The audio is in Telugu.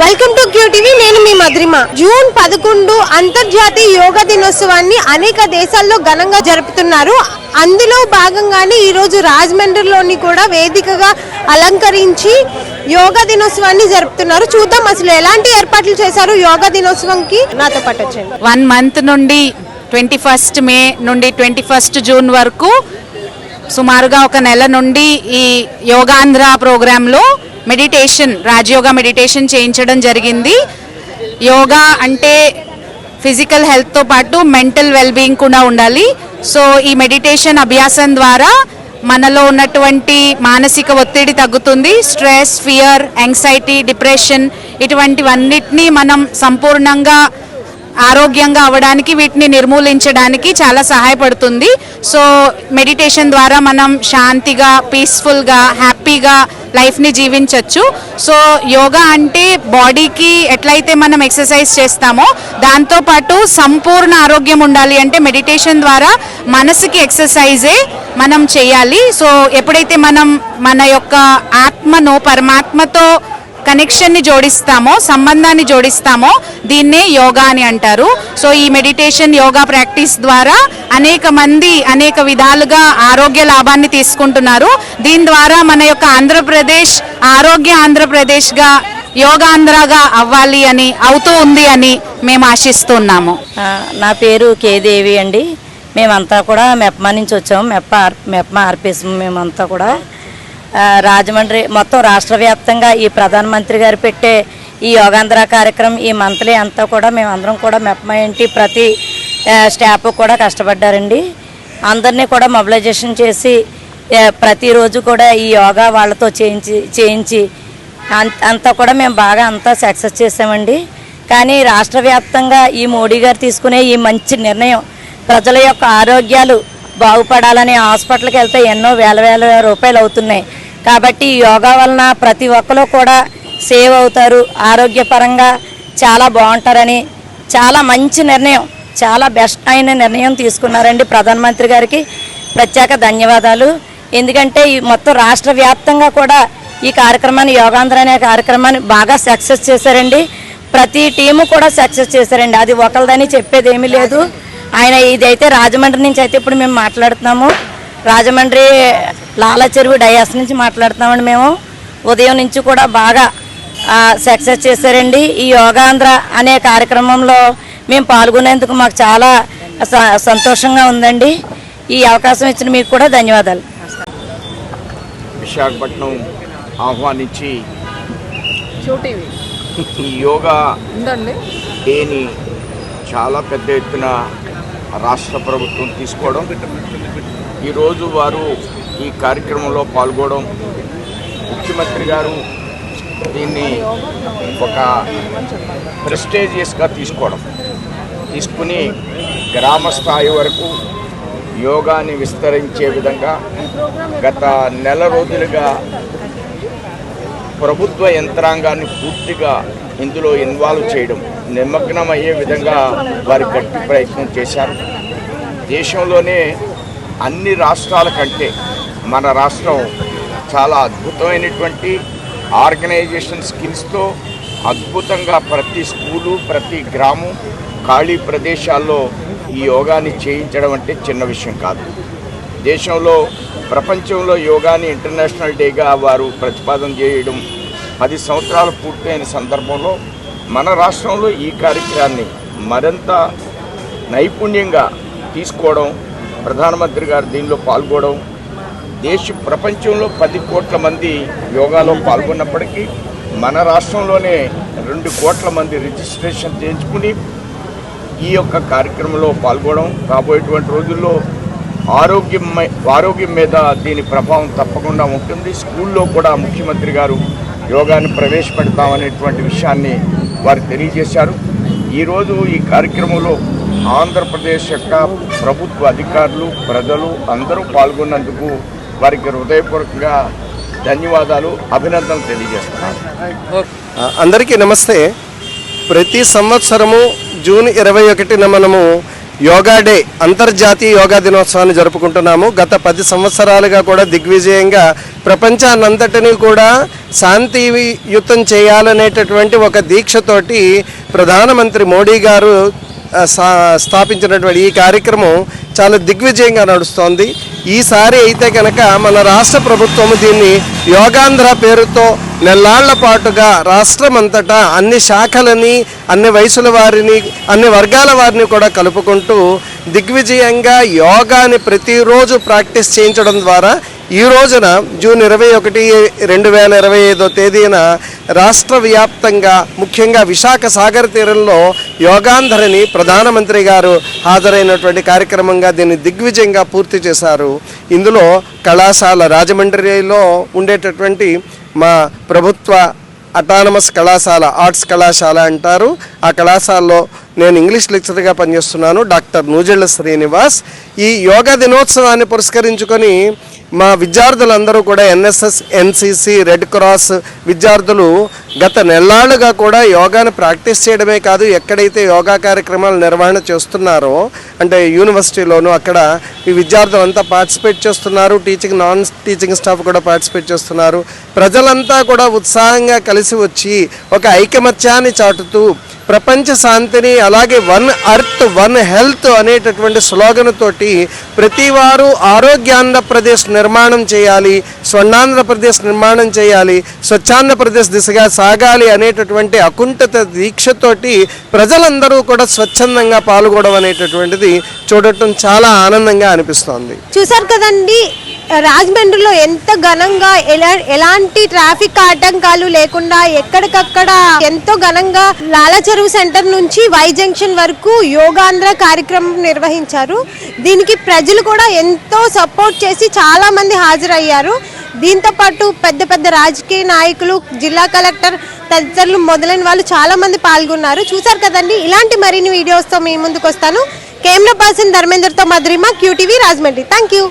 వెల్కమ్ టు క్యూ టీవీ నేను మీ మధురిమ. జూన్ పదకొండు అంతర్జాతీయ యోగా దినోత్సవాన్ని అనేక దేశాల్లో ఘనంగా జరుపుతున్నారు. అందులో భాగంగానే ఈరోజు రాజమండ్రిలోని కూడా వేదికగా అలంకరించి యోగా దినోత్సవాన్ని జరుపుతున్నారు. చూద్దాం అసలు ఎలాంటి ఏర్పాట్లు చేశారు యోగా దినోత్సవంకి? నాతో పాటు వచ్చండి వన్ మంత్ నుండి ట్వంటీ ఫస్ట్ మే నుండి ట్వంటీ ఫస్ట్ జూన్ వరకు సుమారుగా ఒక నెల నుండి ఈ యోగాంధ్ర ప్రోగ్రాంలో మెడిటేషన్ రాజయోగా మెడిటేషన్ చేయించడం జరిగింది. యోగా అంటే ఫిజికల్ హెల్త్తో పాటు మెంటల్ వెల్బీయింగ్ కూడా ఉండాలి. సో ఈ మెడిటేషన్ అభ్యాసం ద్వారా మనలో ఉన్నటువంటి మానసిక ఒత్తిడి తగ్గుతుంది. స్ట్రెస్ ఫియర్ యాంగ్జైటీ డిప్రెషన్ ఇటువంటివన్నిటినీ మనం సంపూర్ణంగా ఆరోగ్యంగా అవడానికి వీటిని నిర్మూలించడానికి చాలా సహాయపడుతుంది. సో మెడిటేషన్ ద్వారా మనం శాంతిగా పీస్ఫుల్గా హ్యాపీగా లైఫ్ని జీవించవచ్చు సో యోగా అంటే బాడీకి ఎట్లయితే మనం ఎక్సర్సైజ్ చేస్తామో దాంతోపాటు సంపూర్ణ ఆరోగ్యం ఉండాలి అంటే మెడిటేషన్ ద్వారా మనసుకి ఎక్సర్సైజే మనం చేయాలి. సో ఎప్పుడైతే మనం మన యొక్క ఆత్మను పరమాత్మతో కనెక్షన్ని జోడిస్తామో సంబంధాన్ని జోడిస్తామో దీన్నే యోగా అని అంటారు. సో ఈ మెడిటేషన్ యోగా ప్రాక్టీస్ ద్వారా అనేక మంది అనేక విధాలుగా ఆరోగ్య లాభాన్ని తీసుకుంటున్నారు. దీని ద్వారా మన యొక్క ఆంధ్రప్రదేశ్ ఆరోగ్య ఆంధ్రప్రదేశ్గా యోగాంధ్రగా అవ్వాలి అని అవుతూ ఉంది అని మేము ఆశిస్తున్నాము. నా పేరు కేదేవి అండి. మేమంతా కూడా మెప్మా నుంచి వచ్చాము మెప్ప ఆర్- మెప్మా ఆర్పిఎస్ మేమంతా కూడా రాజమండ్రి మొత్తం రాష్ట్ర వ్యాప్తంగా ఈ ప్రధానమంత్రి గారు పెట్టే ఈ యోగాంధ్ర కార్యక్రమం ఈ మంత్లీ అంతా కూడా మేమందరం కూడా మెప్మా ఏంటి ప్రతి స్టాఫ్ కూడా కష్టపడ్డారండి. అందరినీ కూడా మొబిలైజేషన్ చేసి ప్రతిరోజు కూడా ఈ యోగా వాళ్ళతో చేయించి చేయించి అంత- అంతా కూడా మేము బాగా అంతా సక్సెస్ చేసామండి కానీ రాష్ట్ర వ్యాప్తంగా ఈ మోడీ గారు తీసుకునే ఈ మంచి నిర్ణయం ప్రజల యొక్క ఆరోగ్యాలు బాగుపడాలని హాస్పిటల్కి వెళ్తే ఎన్నో వేల వేల రూపాయలు అవుతున్నాయి. కాబట్టి యోగా వలన ప్రతి ఒక్కరు కూడా సేవ్ అవుతారు ఆరోగ్యపరంగా చాలా బాగుంటారని చాలా మంచి నిర్ణయం చాలా బెస్ట్ అయిన నిర్ణయం తీసుకున్నారండి ప్రధానమంత్రి గారికి. ప్రత్యేక ధన్యవాదాలు. ఎందుకంటే ఈ మొత్తం రాష్ట్ర వ్యాప్తంగా కూడా ఈ కార్యక్రమాన్ని యోగాంధ్ర అనే కార్యక్రమాన్ని బాగా సక్సెస్ చేశారండి. ప్రతి టీము కూడా సక్సెస్ చేశారండి. అది ఒకరిదని చెప్పేది ఏమీ లేదు. ఆయన ఇదైతే రాజమండ్రి నుంచి అయితే ఇప్పుడు మేము మాట్లాడుతున్నాము. రాజమండ్రి లాల చెరువు డయాస్ నుంచి మాట్లాడుతున్నామండి మేము. ఉదయం నుంచి కూడా బాగా సక్సెస్ చేశారండి. ఈ యోగాంధ్ర అనే కార్యక్రమంలో మేము పాల్గొనేందుకు మాకు చాలా స- సంతోషంగా ఉందండి. ఈ అవకాశం ఇచ్చిన మీకు కూడా ధన్యవాదాలు. విశాఖపట్నం ఆహ్వానించి ఈ యోగా డేని చాలా పెద్ద ఎత్తున రాష్ట్ర ప్రభుత్వం తీసుకోవడం. ఈరోజు వారు ఈ కార్యక్రమంలో పాల్గొనడం. ముఖ్యమంత్రి గారు దీన్ని ఒక ప్రెస్టేజియస్గా తీసుకోవడం. తీసుకుని గ్రామ స్థాయి వరకు యోగాని విస్తరించే విధంగా గత నెల రోజులుగా ప్రభుత్వ యంత్రాంగాన్ని పూర్తిగా ఇందులో ఇన్వాల్వ్ చేయడం. నిమగ్నం అయ్యే విధంగా వారి గట్టి ప్రయత్నం చేశారు. దేశంలోనే అన్ని రాష్ట్రాల కంటే మన రాష్ట్రం చాలా అద్భుతమైనటువంటి ఆర్గనైజేషన్ స్కిల్స్తో అద్భుతంగా ప్రతి స్కూలు ప్రతి గ్రామం ఖాళీ ప్రదేశాల్లో ఈ యోగాని చేయించడం అంటే చిన్న విషయం కాదు. దేశంలో ప్రపంచంలో యోగాని ఇంటర్నేషనల్ డేగా వారు ప్రతిపాదన చేయడం పది సంవత్సరాలు పూర్తయిన సందర్భంలో మన రాష్ట్రంలో ఈ కార్యక్రమాన్ని మరింత నైపుణ్యంగా తీసుకోవడం ప్రధానమంత్రి గారు దీనిలో పాల్గొనడం దేశ ప్రపంచంలో పది కోట్ల మంది యోగాలో పాల్గొన్నప్పటికీ మన రాష్ట్రంలోనే రెండు కోట్ల మంది రిజిస్ట్రేషన్ చేయించుకుని ఈ యొక్క కార్యక్రమంలో పాల్గొనడం రాబోయేటువంటి రోజుల్లో ఆరోగ్యం ఆరోగ్యం మీద దీని ప్రభావం తప్పకుండా ఉంటుంది. స్కూల్లో కూడా ముఖ్యమంత్రి గారు యోగాన్ని ప్రవేశపెడతామనేటువంటి విషయాన్ని వారు తెలియజేశారు. ఈరోజు ఈ కార్యక్రమంలో ఆంధ్రప్రదేశ్ యొక్క ప్రభుత్వ అధికారులు ప్రజలు అందరూ పాల్గొన్నందుకు వారికి హృదయపూర్వకంగా ధన్యవాదాలు అభినందనలు తెలియజేస్తున్నాను. అందరికీ నమస్తే. ప్రతి సంవత్సరము జూన్ ఇరవై ఒకటిన మనము యోగా డే అంతర్జాతీయ యోగా దినోత్సవాన్ని జరుపుకుంటున్నాము. గత పది సంవత్సరాలుగా కూడా దిగ్విజయంగా ప్రపంచాన్నంతటినీ కూడా శాంతియుతం చేయాలనేటటువంటి ఒక దీక్షతోటి ప్రధానమంత్రి మోడీ గారు స్థాపించినటువంటి ఈ కార్యక్రమం చాలా దిగ్విజయంగా నడుస్తోంది. ఈసారి అయితే కనుక మన రాష్ట్ర ప్రభుత్వం దీన్ని యోగాంధ్ర పేరుతో నెల్లాళ్ళ పాటుగా రాష్ట్రమంతటా అన్ని శాఖలని అన్ని వయసుల వారిని అన్ని వర్గాల వారిని కూడా కలుపుకుంటూ దిగ్విజయంగా యోగాని ప్రతిరోజు ప్రాక్టీస్ చేయించడం ద్వారా ఈ రోజున జూన్ ఇరవై ఒకటి రెండు వేల ఇరవై ఐదో తేదీన రాష్ట్ర వ్యాప్తంగా ముఖ్యంగా విశాఖ సాగర్ తీరంలో యోగాంధ్రని ప్రధానమంత్రి గారు హాజరైనటువంటి కార్యక్రమంగా దీన్ని దిగ్విజయంగా పూర్తి చేశారు. ఇందులో కళాశాల రాజమండ్రిలో ఉండేటటువంటి మా ప్రభుత్వ అటానమస్ కళాశాల ఆర్ట్స్ కళాశాల అంటారు. ఆ కళాశాలలో నేను ఇంగ్లీష్ లెక్చర్గా పనిచేస్తున్నాను డాక్టర్ నూజెళ్ళ శ్రీనివాస్. ఈ యోగా దినోత్సవాన్ని పురస్కరించుకొని మా విద్యార్థులందరూ కూడా ఎన్ఎస్ఎస్ ఎన్సిసి రెడ్ క్రాస్ విద్యార్థులు గత నెలాళ్ళుగా కూడా యోగాను ప్రాక్టీస్ చేయడమే కాదు ఎక్కడైతే యోగా కార్యక్రమాలు నిర్వహణ చేస్తున్నారో అంటే యూనివర్సిటీలోనూ అక్కడ ఈ విద్యార్థులంతా పార్టిసిపేట్ చేస్తున్నారు టీచింగ్ నాన్ టీచింగ్ స్టాఫ్ కూడా పార్టిసిపేట్ చేస్తున్నారు. ప్రజలంతా కూడా ఉత్సాహంగా కలిసి వచ్చి ఒక ఐకమత్యాన్ని చాటుతూ ప్రపంచ శాంతిని అలాగే వన్ అర్త్ వన్ హెల్త్ అనేటటువంటి స్లోగన్ తోటి ప్రతి వారు ఆరోగ్యాంధ్రప్రదేశ్ నిర్మాణం చేయాలి స్వర్ణాంధ్రప్రదేశ్ నిర్మాణం చేయాలి స్వచ్ఛాంధ్రప్రదేశ్ దిశగా సాగాలి అనేటటువంటి అకుంఠిత దీక్షతోటి ప్రజలందరూ కూడా స్వచ్ఛందంగా పాల్గొనడం అనేటటువంటిది చూడటం చాలా ఆనందంగా అనిపిస్తోంది. చూసారు కదండి రాజమండ్రిలో ఎంత ఘనంగా ఎలా ఎలాంటి ట్రాఫిక్ ఆటంకాలు లేకుండా ఎక్కడికక్కడ ఎంతో ఘనంగా లాలచ చెరువు సెంటర్ నుంచి వై జంక్షన్ వరకు యోగాంధ్ర కార్యక్రమం నిర్వహించారు. దీనికి ప్రజలు కూడా ఎంతో సపోర్ట్ చేసి చాలామంది హాజరయ్యారు. దీంతో పాటు పెద్ద పెద్ద రాజకీయ నాయకులు జిల్లా కలెక్టర్ తదితరులు మొదలైన వాళ్ళు చాలామంది పాల్గొన్నారు. చూసారు కదండి ఇలాంటి మరిన్ని వీడియోస్తో మీ ముందుకు వస్తాను camera person ధర్మేందర్తో Madhurima QTV Rajahmundry. Thank you